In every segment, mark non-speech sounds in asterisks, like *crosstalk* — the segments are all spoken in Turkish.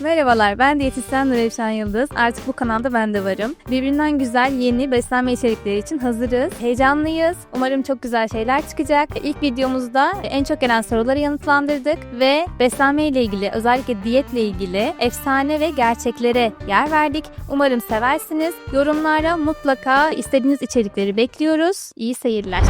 Merhabalar, ben diyetisyen Nurevşen Yıldız. Artık bu kanalda ben de varım. Birbirinden güzel yeni beslenme içerikleri için hazırız. Heyecanlıyız. Umarım çok güzel şeyler çıkacak. İlk videomuzda en çok gelen soruları yanıtlandırdık ve beslenme ile ilgili, özellikle diyetle ilgili efsane ve gerçeklere yer verdik. Umarım seversiniz. Yorumlara mutlaka istediğiniz içerikleri bekliyoruz. İyi seyirler.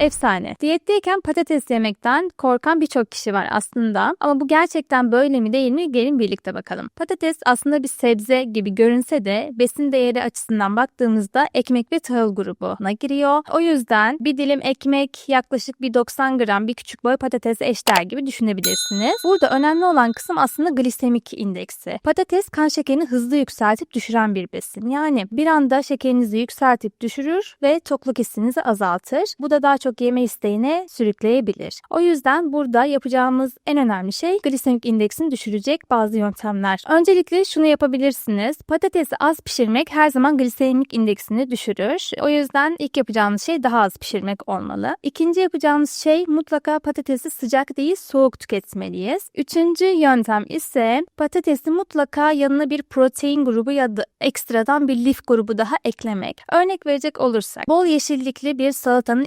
Efsane. Diyetteyken patates yemekten korkan birçok kişi var aslında. Ama bu gerçekten böyle mi değil mi? Gelin birlikte bakalım. Patates aslında bir sebze gibi görünse de besin değeri açısından baktığımızda ekmek ve tahıl grubuna giriyor. O yüzden bir dilim ekmek yaklaşık bir 90 gram bir küçük boy patates eşdeğer gibi düşünebilirsiniz. Burada önemli olan kısım aslında glisemik indeksi. Patates kan şekerini hızlı yükseltip düşüren bir besin. Yani bir anda şekerinizi yükseltip düşürür ve tokluk hissinizi azaltır. Bu da daha çok yeme isteğine sürükleyebilir. O yüzden burada yapacağımız en önemli şey glisemik indeksini düşürecek bazı yöntemler. Öncelikle şunu yapabilirsiniz. Patatesi az pişirmek her zaman glisemik indeksini düşürür. O yüzden ilk yapacağımız şey daha az pişirmek olmalı. İkinci yapacağımız şey mutlaka patatesi sıcak değil soğuk tüketmeliyiz. Üçüncü yöntem ise patatesi mutlaka yanına bir protein grubu ya da ekstradan bir lif grubu daha eklemek. Örnek verecek olursak bol yeşillikli bir salatanın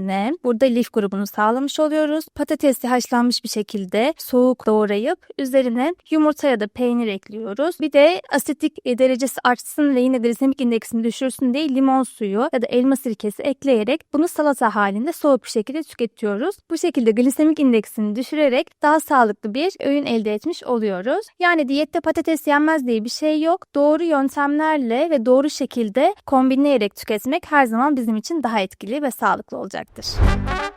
içerisine burada lif grubunu sağlamış oluyoruz. Patatesi haşlanmış bir şekilde soğuk doğrayıp üzerine yumurta ya da peynir ekliyoruz. Bir de asitik derecesi artsın ve yine glisemik indeksini düşürsün diye limon suyu ya da elma sirkesi ekleyerek bunu salata halinde soğuk bir şekilde tüketiyoruz. Bu şekilde glisemik indeksini düşürerek daha sağlıklı bir öğün elde etmiş oluyoruz. Yani diyette patates yenmez diye bir şey yok. Doğru yöntemlerle ve doğru şekilde kombinleyerek tüketmek her zaman bizim için daha etkili ve sağlıklı This.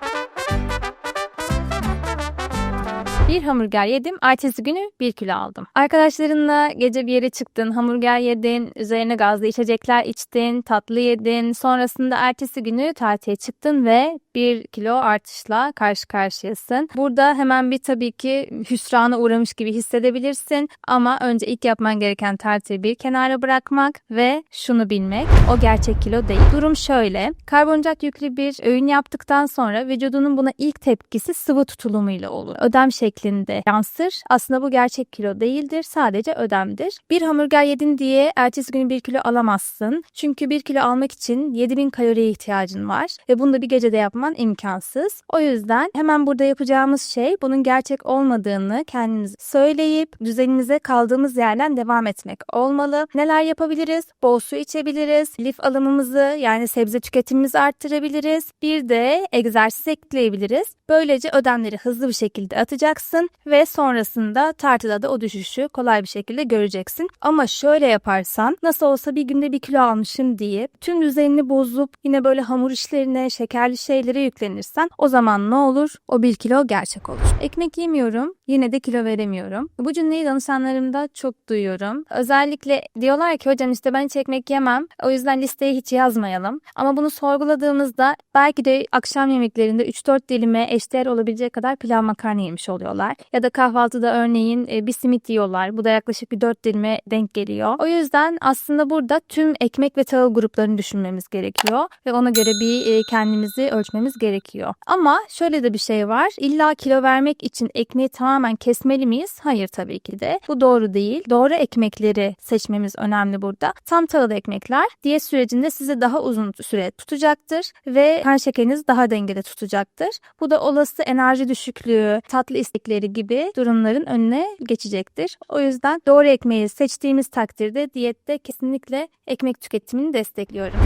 Bir hamburger yedim. Ertesi günü bir kilo aldım. Arkadaşlarınla gece bir yere çıktın, hamburger yedin, üzerine gazlı içecekler içtin, tatlı yedin. Sonrasında ertesi günü tartıya çıktın ve bir kilo artışla karşı karşıyasın. Burada hemen bir tabii ki hüsrana uğramış gibi hissedebilirsin. Ama önce ilk yapman gereken tartıyı bir kenara bırakmak ve şunu bilmek. O gerçek kilo değil. Durum şöyle. Karbonhidrat yüklü bir öğün yaptıktan sonra vücudunun buna ilk tepkisi sıvı tutulumuyla olur. Ödem şeklinde yansır. Aslında bu gerçek kilo değildir. Sadece ödemdir. Bir hamburger yedin diye ertesi gün bir kilo alamazsın. Çünkü bir kilo almak için 7000 kaloriye ihtiyacın var. Ve bunu da bir gecede yapman imkansız. O yüzden hemen burada yapacağımız şey bunun gerçek olmadığını kendimize söyleyip düzenimize kaldığımız yerden devam etmek olmalı. Neler yapabiliriz? Bol su içebiliriz. Lif alımımızı yani sebze tüketimimizi arttırabiliriz. Bir de egzersiz ekleyebiliriz. Böylece ödemleri hızlı bir şekilde atacaksın ve sonrasında tartıda da o düşüşü kolay bir şekilde göreceksin. Ama şöyle yaparsan nasıl olsa bir günde bir kilo almışım diye tüm düzenini bozup yine böyle hamur işlerine, şekerli şeylere yüklenirsen o zaman ne olur? O bir kilo gerçek olur. Ekmek yemiyorum yine de kilo veremiyorum. Bu cümleyi danışanlarımda çok duyuyorum. Özellikle diyorlar ki hocam işte ben hiç ekmek yemem o yüzden listeye hiç yazmayalım. Ama bunu sorguladığımızda belki de akşam yemeklerinde 3-4 dilime eşdeğer olabilecek kadar pilav makarna yemiş oluyorlar. Ya da kahvaltıda örneğin e, bir simit yiyorlar. Bu da yaklaşık bir 4 dilime denk geliyor. O yüzden aslında burada tüm ekmek ve tahıl gruplarını düşünmemiz gerekiyor. Ve ona göre bir e, kendimizi ölçmemiz gerekiyor. Ama şöyle de bir şey var. İlla kilo vermek için ekmeği tamamen kesmeli miyiz? Hayır tabii ki de. Bu doğru değil. Doğru ekmekleri seçmemiz önemli burada. Tam tahıl ekmekler diyet sürecinde sizi daha uzun süre tutacaktır ve kan şekerinizi daha dengede tutacaktır. Bu da olası enerji düşüklüğü, tatlı istekleri gibi durumların önüne geçecektir. O yüzden doğru ekmeği seçtiğimiz takdirde diyette kesinlikle ekmek tüketimini destekliyorum.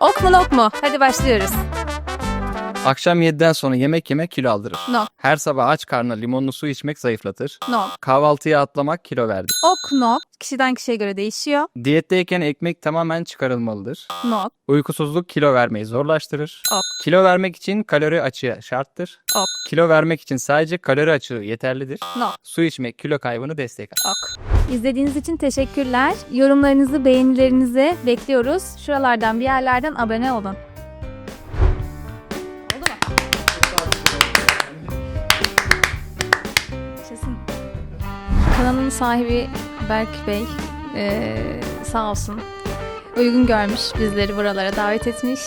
Ok mu nok mu? Hadi başlıyoruz. Akşam 7'den sonra yemek yemek kilo aldırır. No. Her sabah aç karnına limonlu su içmek zayıflatır. Nok. Kahvaltıya atlamak kilo verdi. Ok nok. Kişiden kişiye göre değişiyor. Diyetteyken ekmek tamamen çıkarılmalıdır. Nok. Uykusuzluk kilo vermeyi zorlaştırır. Ok. Kilo vermek için kalori açığı şarttır. Ok. Kilo vermek için sadece kalori açığı yeterlidir. Nok. Su içmek kilo kaybını destekler. Ok. İzlediğiniz için teşekkürler. Yorumlarınızı, beğenilerinizi bekliyoruz. Şuralardan bir yerlerden abone olun. Kanalın sahibi Berk Bey eee, sağ olsun uygun görmüş bizleri buralara davet etmiş.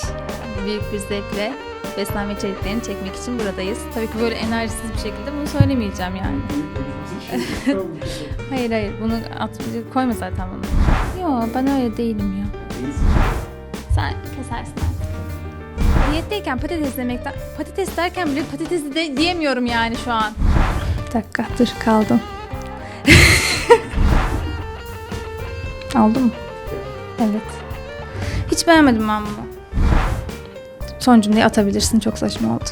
Büyük bir zevkle beslenme içeriklerini çekmek için buradayız. Tabii ki böyle enerjisiz bir şekilde bunu söylemeyeceğim yani. *laughs* Hayır hayır bunu at koyma zaten bunu. Yo ben öyle değilim ya. Sen kesersin artık. Diyetteyken patates demekten patates derken bile patates de diyemiyorum yani şu an. Bir dakika dur kaldım. Oldu mu? Evet. Hiç beğenmedim ben bunu. Son cümleyi atabilirsin çok saçma oldu.